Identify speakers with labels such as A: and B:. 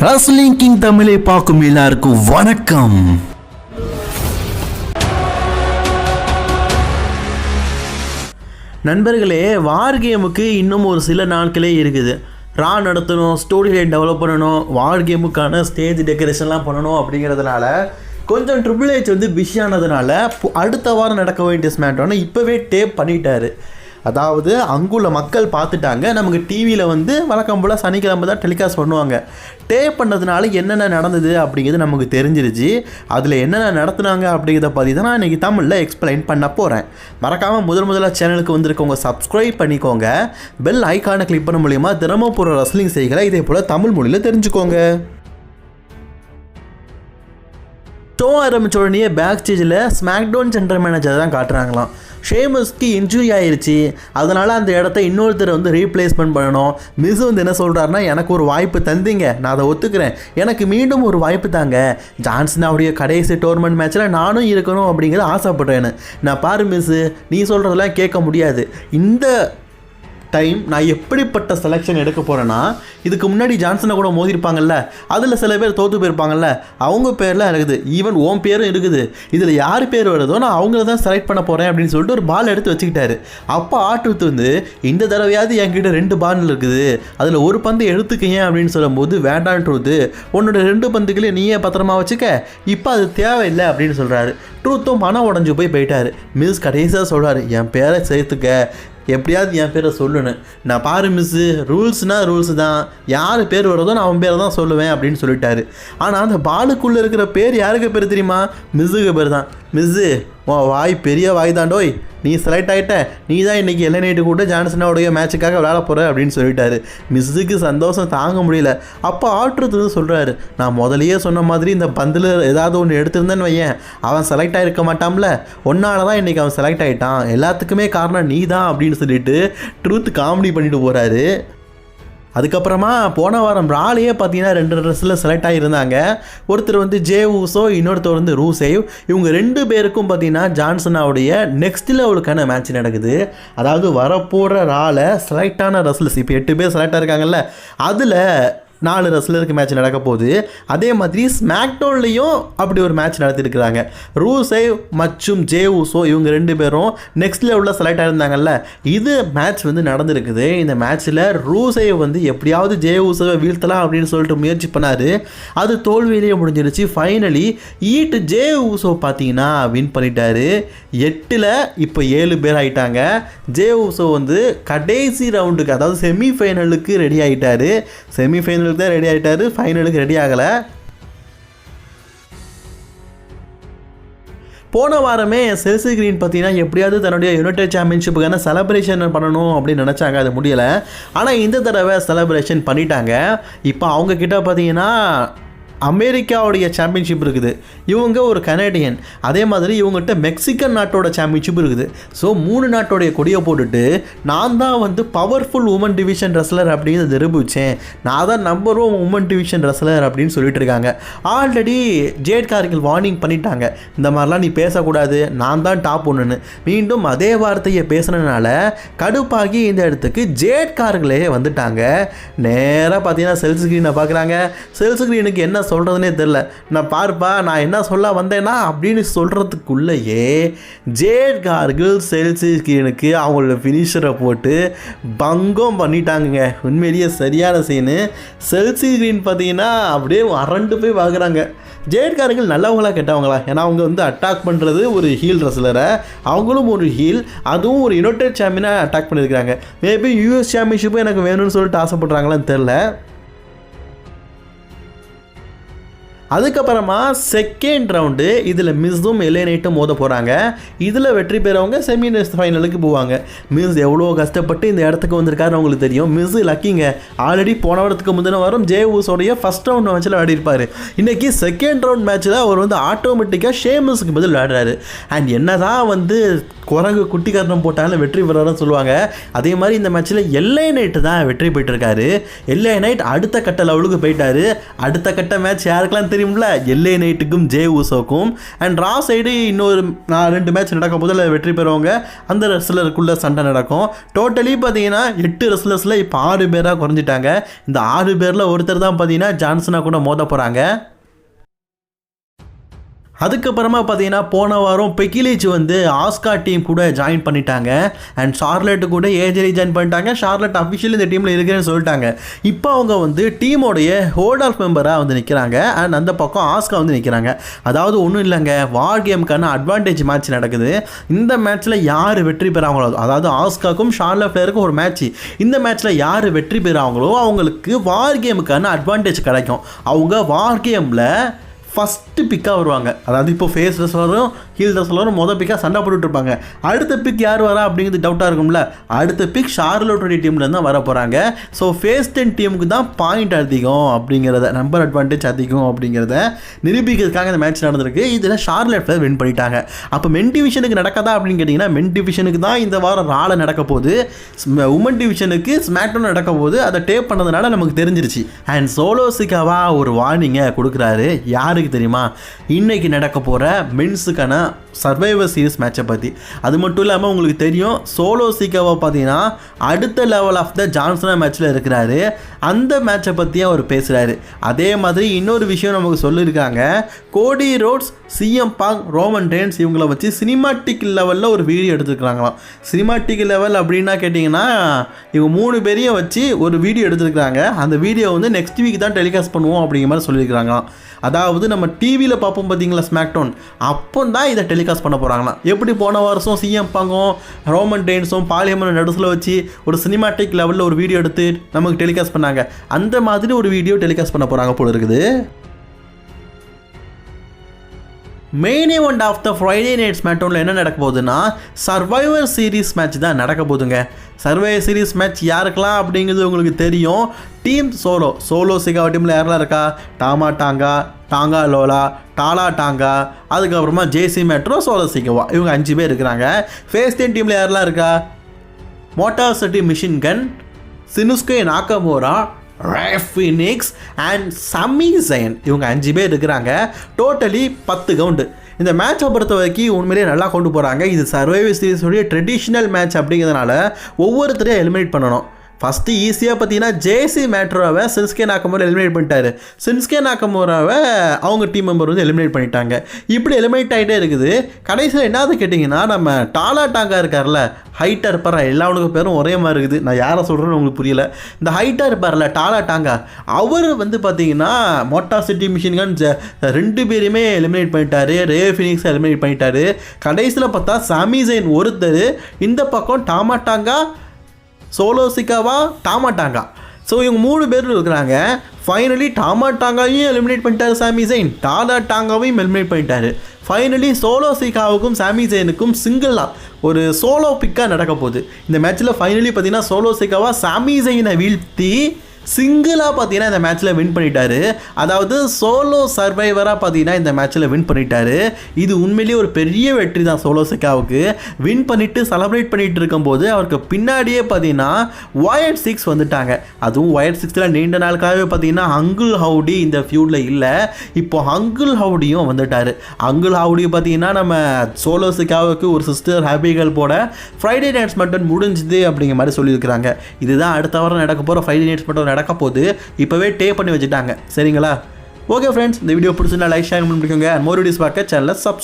A: Wrestling king தமிழை பார்க்கும் எல்லாருக்கும் வணக்கம். நண்பர்களே வார் கேமுக்கு இன்னும் ஒரு சில நாட்களே இருக்குது. ரா நடத்தணும் ஸ்டோரி லைன் டெவலப் பண்ணணும் வார் கேமுக்கான ஸ்டேஜ் டெக்கரேஷன்லாம் பண்ணணும் அப்படிங்கிறதுனால கொஞ்சம் ட்ரிபிள் ஹெச் வந்து பிஸியானதுனால அடுத்த வாரம் நடக்க வேண்டிய ஸ்மேட்டோன்னு இப்போவே டேப் பண்ணிட்டாரு. அதாவது அங்குள்ள மக்கள் பார்த்துட்டாங்க. நமக்கு டிவியில் வந்து வழக்கம் போல் சனிக்கிழமை தான் டெலிகாஸ்ட் பண்ணுவாங்க. டேப் பண்ணதுனால என்னென்ன நடந்தது அப்படிங்கிறது நமக்கு தெரிஞ்சிருச்சு. அதில் என்னென்ன நடத்துனாங்க அப்படிங்கிறத பற்றி தான் நான் இன்றைக்கி தமிழில் எக்ஸ்பிளைன் பண்ண போகிறேன் மறக்காமல் முதல் முதலாக சேனலுக்கு வந்திருக்கவங்க சப்ஸ்கிரைப் பண்ணிக்கோங்க. பெல் ஐக்கானை கிளிக் பண்ண மூலியமா தினமும் போகிற ரஸ்லிங் செய்களை இதே போல் தமிழ் மொழியில் தெரிஞ்சுக்கோங்க. ஷோ ஆரம்பிச்ச உடனே பேக் ஸ்டேஜில் ஸ்மாக்டவுன் சென்டர் மேனேஜர் தான் காட்டுறாங்களாம். ஷேமஸ்க்கு இன்ஜுரி ஆயிடுச்சு அதனால் அந்த இடத்த இன்னொருத்தர் வந்து ரீப்ளேஸ்மெண்ட் பண்ணணும். மிஸ் வந்து என்ன சொல்கிறாருன்னா எனக்கு ஒரு வாய்ப்பு தந்தீங்க. நான் அதை ஒத்துக்கிறேன். எனக்கு மீண்டும் ஒரு வாய்ப்பு தாங்க. ஜான்சனாவுடைய கடைசி டோர்னமெண்ட் மேட்ச்சில் நானும் இருக்கணும் அப்படிங்கிறத ஆசைப்படுறேன்னு. நான் பாரு மிஸ்ஸு நீ சொல்கிறதெல்லாம் கேட்க முடியாது. இந்த டைம் நான் எப்படிப்பட்ட செலெக்ஷன் எடுக்க போகிறேன்னா இதுக்கு முன்னாடி ஜான்சனை கூட மோதிருப்பாங்கல்ல அதில் சில பேர் தோற்று போயிருப்பாங்கல்ல அவங்க பேர்லாம் இருக்குது. ஈவன் ஓம் பேரும் இருக்குது. இதில் யார் பேர் வருதோ நான் அவங்கள தான் செலக்ட் பண்ண போகிறேன் அப்படின்னு சொல்லிட்டு ஒரு பால் எடுத்து வச்சுக்கிட்டாரு. அப்போ ஆட்டுத்து வந்து இந்த தடவையாவது என்கிட்ட ரெண்டு பால் இருக்குது. அதில் ஒரு பந்து எடுத்துக்கீங்க அப்படின்னு சொல்லும்போது ட்ரூத்து உன்னோட ரெண்டு பந்துகளையும் நீயே பத்திரமா வச்சுக்க. இப்போ அது தேவையில்லை அப்படின்னு சொல்கிறாரு ட்ரூத்தும் மனம் உடஞ்சு போய் போயிட்டாரு. மிஸ் கடைசியாக சொல்கிறாரு என் பேரை சேர்த்துக்க. எப்படியாவது என் பேரை சொல்லுன்னு. நான் பாரு மிஸ்ஸு ரூல்ஸ்னால் ரூல்ஸ் தான். யார் பேர் வருதோ நான் அவன் பேரை தான் சொல்லுவேன் அப்படின்னு சொல்லிட்டாரு. ஆனால் அந்த பாலுக்குள்ளே இருக்கிற பேர் யாருக்கு பேர் தெரியுமா? மிஸ்ஸுக்கு பேர் தான். மிஸ்ஸு உன் வாய் பெரிய வாய் தாண்டோய் நீ செலக்ட் ஆகிட்ட நீ தான் இன்றைக்கி எல்லை நைட்டு கூட ஜான்சனோடைய மேட்சுக்காக விளையாட போகிற அப்படின்னு சொல்லிட்டாரு. மிஸ்ஸுக்கு சந்தோஷம் தாங்க முடியல. அப்போ ஆட்டுறது சொல்கிறாரு நான் முதலையே சொன்ன மாதிரி இந்த பந்தில் ஏதாவது ஒன்று எடுத்திருந்தேன்னு வையேன். அவன் செலக்ட் ஆகிருக்க மாட்டான்ல. ஒன்றால் தான் இன்றைக்கி அவன் செலக்ட் ஆகிட்டான் எல்லாத்துக்குமே காரணம் நீ தான் அப்படின்னு சொல்லிட்டு ட்ரூத் காமெடி பண்ணிட்டு போகிறாரு அதுக்கப்புறமா போன வாரம் ராலேயே பார்த்தீங்கன்னா ரெண்டு ட்ரெஸ்ஸில் செலக்ட் ஆகியிருந்தாங்க ஒருத்தர் வந்து ஜே ஊசோ இன்னொருத்தர் வந்து ரூசேவ். இவங்க ரெண்டு பேருக்கும் பார்த்தீங்கன்னா ஜான்சனாவுடைய நெக்ஸ்ட் லெவலுக்கான மேட்ச் நடக்குது. அதாவது வரப்போகிற ரால செலக்டான ரெஸ்லர்ஸ் இப்போ எட்டு பேர் செலக்ட் இருக்காங்கல்ல. அதில் நாலு ரெஸ்லருக்கு மேட்ச் நடக்க போகுது. அதே மாதிரி ஸ்மாக்டோன்லேயும் அப்படி ஒரு மேட்ச் நடத்திருக்கிறாங்க. ரூசேவ் மற்றும் ஜே ஊசோ இவங்க ரெண்டு பேரும் நெக்ஸ்ட் லெவலில் செலக்ட் ஆயிருந்தாங்கல்ல. இது மேட்ச் வந்து நடந்திருக்குது. இந்த மேட்ச்சில் ரூசேவ் வந்து எப்படியாவது ஜே ஊசோவை வீழ்த்தலாம் அப்படின்னு சொல்லிட்டு முயற்சி பண்ணார். அது தோல்வியிலேயே முடிஞ்சிருச்சு. ஃபைனலி ஈட்டு ஜே ஊசோ பார்த்தீங்கன்னா வின் பண்ணிட்டாரு. எட்டில் இப்போ ஏழு பேர் ஆயிட்டாங்க. ஜே ஊசோ வந்து கடைசி ரவுண்டுக்கு அதாவது செமி ஃபைனலுக்கு ரெடி ஆகிட்டாரு செமி ஃபைனலுக்கு தான் ரெடி ஆகிட்டாரு ஃபைனலுக்கு ரெடி ஆகலை. போன வாரமே செல்சி கிரீன் பார்த்தீங்கன்னா எப்படியாவது தன்னுடைய யுனைடெட் சாம்பியன்ஷிப்புக்கான செலப்ரேஷன் பண்ணணும் அப்படின்னு நினச்சாங்க. அது முடியலை. ஆனால் இந்த தடவை செலப்ரேஷன் பண்ணிட்டாங்க. இப்போ அவங்கக்கிட்ட பார்த்தீங்கன்னா அமெரிக்காவுடைய சாம்பியன்ஷிப் இருக்குது. இவங்க ஒரு கனேடியன் அதே மாதிரி இவங்ககிட்ட மெக்சிகன் நாட்டோட சாம்பியன்ஷிப் இருக்குது. ஸோ மூணு நாட்டோடைய கொடியை போட்டுட்டு நான் தான் வந்து பவர்ஃபுல் உமன் டிவிஷன் ரெஸ்லர் அப்படின்னு நிரூபித்தேன் நான் தான் number one woman division wrestler அப்படின்னு சொல்லிட்டு இருக்காங்க. ஆல்ரெடி ஜேட் கார்கில் வார்னிங் பண்ணிட்டாங்க. இந்த மாதிரிலாம் நீ பேசக்கூடாது. நான் தான் டாப் ஒன்றுன்னு மீண்டும் அதே வார்த்தையை பேசுனதுனால கடுப்பாகி இந்த இடத்துக்கு ஜேட் கார்களே வந்துட்டாங்க. நேராக பார்த்தீங்கன்னா செல் ஸ்க்ரீனை பார்க்குறாங்க. செல் ஸ்க்ரீனுக்கு என்ன சொல்கிறதுனே தெரில நான் பார்ப்பா நான் என்ன சொல்ல வந்தேன்னா அப்படின்னு சொல்கிறதுக்குள்ளேயே ஜேட் கார்கள் செல்சி ஸ்க்ரீனுக்கு அவங்களோட ஃபினிஷரை போட்டு பங்கம் பண்ணிட்டாங்கங்க. உண்மையிலேயே சரியான சீனு செல்சி ஸ்க்ரீன் பார்த்தீங்கன்னா அப்படியே அரண்டு போய் பார்க்குறாங்க ஜெயட்காரர்கள் நல்லவங்களா கெட்டவங்களா? ஏன்னா அவங்க வந்து அட்டாக் பண்ணுறது ஒரு ஹீல் ரெஸ்லரை அவங்களும் ஒரு ஹீல் அதுவும் ஒரு யுனைடெட் சாம்பியனாக அட்டாக் பண்ணியிருக்காங்க மேபி யூஎஸ் சாம்பியன்ஷிப்பும் எனக்கு வேணும்னு சொல்லிட்டு ஆசைப்படுறாங்களான்னு தெரில அதுக்கப்புறமா செகண்ட் ரவுண்டு இதில் மிஸ்ஸும் எல்ஏனைட்டும் மோத போகிறாங்க இதில் வெற்றி பெறவங்க செமி ஃபைனலுக்கு போவாங்க. மிஸ் எவ்வளோ கஷ்டப்பட்டு இந்த இடத்துக்கு வந்திருக்காரு அவங்களுக்கு தெரியும். மிஸ் லக்கிங்க ஆல்ரெடி போன வாரத்துக்கு முந்தின வாரம் ஜே ஊஸோடைய ஃபஸ்ட் ரவுண்ட் மேட்ச்சில் விளையாடிருப்பார் இன்றைக்கி செகண்ட் ரவுண்ட் மேட்ச்சில் அவர் வந்து ஆட்டோமேட்டிக்காக ஷேமஸுக்கு பதில் விளையாடுறாரு. அண்ட் என்ன தான் வந்து குரங்கு குட்டி கரணம் போட்டாலும் வெற்றி பெறாருன்னு சொல்லுவாங்க. அதே மாதிரி இந்த மேட்ச்சில் எல்லை நைட்டு தான் வெற்றி பெற்றிருக்காரு. எல்லை நைட் அடுத்த கட்ட லெவலுக்கு போயிட்டாரு. அடுத்த கட்ட மேட்ச் யாருக்கெல்லாம் தெரியும்ல? எல்ஏ நைட்டுக்கும் ஜே ஊசோக்கும் அண்ட் ரா சைடு இன்னொரு நான் ரெண்டு மேட்ச் நடக்கும் போது அதில் வெற்றி பெறுவாங்க. அந்த ரெஸ்லருக்குள்ளே சண்டை நடக்கும். டோட்டலி பார்த்தீங்கன்னா எட்டு ரெஸ்லர்ஸில் இப்போ ஆறு பேராக குறைஞ்சிட்டாங்க. இந்த ஆறு பேரில் ஒருத்தர் தான் பார்த்தீங்கன்னா ஜான்சனாக கூட மோத போகிறாங்க அதுக்கப்புறமா பார்த்தீங்கன்னா போன வாரம் பெக்கிலிச் வந்து ஆஸ்கா டீம் கூட ஜாயின் பண்ணிட்டாங்க. அண்ட் ஷார்லெட்டு கூட ஏஜரி ஜாயின் பண்ணிட்டாங்க. ஷார்லெட் அஃபிஷியல் இந்த டீமில் இருக்கிறேன்னு சொல்லிட்டாங்க. இப்போ அவங்க வந்து டீமோடைய ஹோல்ட் ஆஃப் மெம்பராக வந்து நிற்கிறாங்க அண்ட் அந்த பக்கம் ஆஸ்கா வந்து நிற்கிறாங்க அதாவது ஒன்றும் இல்லைங்க. வார் கேமுக்கான அட்வான்டேஜ் மேட்ச் நடக்குது. இந்த மேட்ச்சில் யார் வெற்றி பெறாங்களோ அதாவது ஆஸ்காக்கும் ஷார்லெட் பிளேயருக்கும் ஒரு மேட்ச் இந்த மேட்ச்சில் யார் வெற்றி பெறாங்களோ அவங்களுக்கு வார் கேமுக்கான அட்வான்டேஜ் கிடைக்கும். அவங்க வார் கேமில் ஃபஸ்ட்டு பிக்காக வருவாங்க. அதாவது இப்போ ஃபேஸ் வரும் ஹீல் ரெஸ்லரும் மொதல் பிக்காக சண்டை போட்டுட்டு இருப்பாங்க அடுத்த பிக் யார் வரா அப்படிங்கிறது டவுட்டாக இருக்கும்ல. அடுத்த பிக் ஷார்லோட்டோடைய டீம்லேருந்து தான் வர போகிறாங்க ஸோ ஃபேஸ் டென் டீமுக்கு தான் பாயிண்ட் அதிகம் அப்படிங்கிறத நம்பர் அட்வான்டேஜ் அதிகம் அப்படிங்கிறத நிரூபிக்கிறதுக்காக இந்த மேட்ச் நடந்திருக்கு. இதில் ஷார்லெட்டில் வின் பண்ணிட்டாங்க. அப்போ மென் டிவிஷனுக்கு நடக்காதா அப்படின்னு கேட்டிங்கன்னா மென் டிவிஷனுக்கு தான் இந்த வாரம் ராலை நடக்க போகுது. உமன் டிவிஷனுக்கு ஸ்மாக்டவுன் நடக்க போகுது. அதை டேப் பண்ணதுனால நமக்கு தெரிஞ்சிருச்சு. அண்ட் சோலோசிக்காவா ஒரு வார்னிங்கை கொடுக்குறாரு. யாருக்கு தெரியுமா? இன்னைக்கு நடக்க போகிற மென்ஸுக்கான சர்வைவர் சீரிஸ் மேட்சை பற்றி அது மட்டும் இல்லாமல் உங்களுக்கு தெரியும் சோலோ சீக்காவை பார்த்தீங்கன்னா அடுத்த லெவல் ஆஃப் த ஜான்சனா மேட்ச்சில் இருக்கிறாரு. அந்த மேட்சை பற்றியும் அவர் பேசுகிறாரு அதே மாதிரி இன்னொரு விஷயம் நமக்கு சொல்லியிருக்காங்க. Cody Rhodes CM Punk Roman Reigns இவங்களை வச்சு சினிமாட்டிக் லெவலில் ஒரு வீடியோ எடுத்துருக்குறாங்களாம். சினிமாட்டிக் லெவல் அப்படின்னா கேட்டிங்கன்னா இவங்க மூணு பேரையும் வச்சு ஒரு வீடியோ எடுத்துருக்குறாங்க. அந்த வீடியோ வந்து நெக்ஸ்ட் வீக் தான் டெலிகாஸ்ட் பண்ணுவோம் அப்படிங்கிற மாதிரி சொல்லியிருக்காங்களாம் அதாவது நம்ம டிவியில் பார்ப்போம் பார்த்தீங்களா ஸ்மாக்டவுன் அப்போ தான் இதை டெலிகாஸ்ட் பண்ண போகிறாங்களா எப்படி போன வருஷம் சிஎம் பாங்கும் ரோமன் டெயின்ஸும் பாலியமன் நடுசில் வச்சு ஒரு சினிமாட்டிக் லெவலில் ஒரு வீடியோ எடுத்து நமக்கு டெலிகாஸ்ட் பண்ணாங்க. அந்த மாதிரி ஒரு வீடியோ டெலிகாஸ்ட் பண்ண போகிறாங்க போல இருக்குது. Main event of the Friday night ஸ்மேட்டோனில் என்ன நடக்க போகுதுன்னா சர்வைவர் சீரிஸ் மேட்ச் தான் நடக்க போகுதுங்க. சர்வைவர் சீரிஸ் மேட்ச் யாருக்கெல்லாம் அப்படிங்கிறது உங்களுக்கு தெரியும். டீம் சோலோ சோலோ சிகாவா டீமில் யாரெல்லாம் இருக்கா? டாமா டாங்கா டாங்கா லோலா டாலா டாங்கா அதுக்கப்புறமா ஜேசி மெட்ரோ சோலோ இவங்க அஞ்சு பேர் இருக்கிறாங்க. ஃபேஸ் ஃபேஸ்டேன் டீமில் யாரெல்லாம் இருக்கா? Motor City Machine Gun Shinsuke Nakamura Rey Fenix and Sami Zayn இவங்க அஞ்சு பேர் இருக்கிறாங்க. டோட்டலி பத்து கவுண்டு இந்த மேட்சை பொறுத்த வரைக்கும் உண்மையிலேயே நல்லா கொண்டு போகிறாங்க இது சர்வைவ் சீரிஸுடைய ட்ரெடிஷ்னல் மேட்ச் அப்படிங்கிறதுனால ஒவ்வொருத்தரையும் எலிமினேட் பண்ணணும். ஃபஸ்ட்டு ஈஸியாக பார்த்தீங்கன்னா ஜேசி மேட்ரோவை சின்ஸ்கே நாக்கமோரா எலிமினேட் பண்ணிட்டாரு. சின்ஸ்கே நாக்கமோராவை அவங்க டீம் மெம்பர் வந்து எலிமினேட் பண்ணிட்டாங்க. இப்படி எலிமினேட் ஆகிட்டே இருக்குது. கடைசியில் என்னது கேட்டிங்கன்னா நம்ம டாலா டாங்கா இருக்கார்ல ஹைட்டாக இருப்பார்? எல்லாவனுக்கு பேரும் ஒரே மாதிரி இருக்குது. நான் யாரை சொல்கிறேன்னு உங்களுக்கு புரியல. இந்த ஹைட்டாக இருப்பார்ல டாலா டாங்கா அவர் வந்து பார்த்தீங்கன்னா மோட்டா சிட்டி மிஷின்கன் ரெண்டு பேருமே எலிமினேட் பண்ணிட்டாரு. ரே ஃபினிக்ஸ் எலிமினேட் பண்ணிட்டாரு. கடைசியில் பார்த்தா சாமிசைன் ஒருத்தர் இந்த பக்கம் டாமா டாங்கா சோலோ டாமாட்டாங்கா. டாமா டாங்கா ஸோ இவங்க மூணு பேர் இருக்கிறாங்க. ஃபைனலி டாமா டாங்காவையும் எலிமினேட் பண்ணிட்டாரு சாமி ஜெயின். டாடா டாங்காவையும் எலிமினேட் பண்ணிட்டாரு. ஃபைனலி சோலோ சிகாவுக்கும் சாமி ஜெயினுக்கும் சிங்கிளாக ஒரு சோலோ பிக்காக நடக்க போகுது இந்த மேட்ச்சில் ஃபைனலி பார்த்தீங்கன்னா சோலோ சிகாவா சாமி ஜெயினை வீழ்த்தி சிங்கிளாக பார்த்தீங்கன்னா இந்த மேட்ச்சில் வின் பண்ணிட்டாரு. அதாவது சோலோ சர்வைவராக பார்த்தீங்கன்னா இந்த மேட்ச்சில் வின் பண்ணிட்டாரு. இது உண்மையிலேயே ஒரு பெரிய வெற்றி தான் சோலோ சிக்காவுக்கு. வின் பண்ணிவிட்டு செலப்ரேட் பண்ணிட்டு இருக்கும்போது அவருக்கு பின்னாடியே பார்த்தீங்கன்னா ஒயட் சிக்ஸ் வந்துட்டாங்க. அதுவும் ஒயர் சிக்ஸில் நீண்ட நாளுக்காகவே பார்த்தீங்கன்னா அங்குல் ஹவுடி இந்த ஃபியூடில் இல்லை. இப்போ அங்குல் ஹவுடியும் வந்துட்டார். அங்குல் ஹவுடி பார்த்தீங்கன்னா நம்ம சோலோ சிக்காவுக்கு ஒரு சிஸ்டர் ஹாப்பிகள் போட ஃப்ரைடே நைட்ஸ் மட்டும் முடிஞ்சுது அப்படிங்கிற மாதிரி சொல்லியிருக்கிறாங்க. இதுதான் அடுத்த வாரம் நடக்க போகிற ஃப்ரைடே நைட்ஸ் மட்டும் நடக்க போகுது இப்போவே டே பண்ணி வச்சுட்டாங்க. சரிங்களா? ஓகே ஃப்ரெண்ட்ஸ் இந்த வீடியோ பிடிச்சிருந்தா லைக் ஷேர் பண்ணி பிடிக்குங்க மோர் வீடியோஸ் பார்க்க சேனலில் சப்ஸ்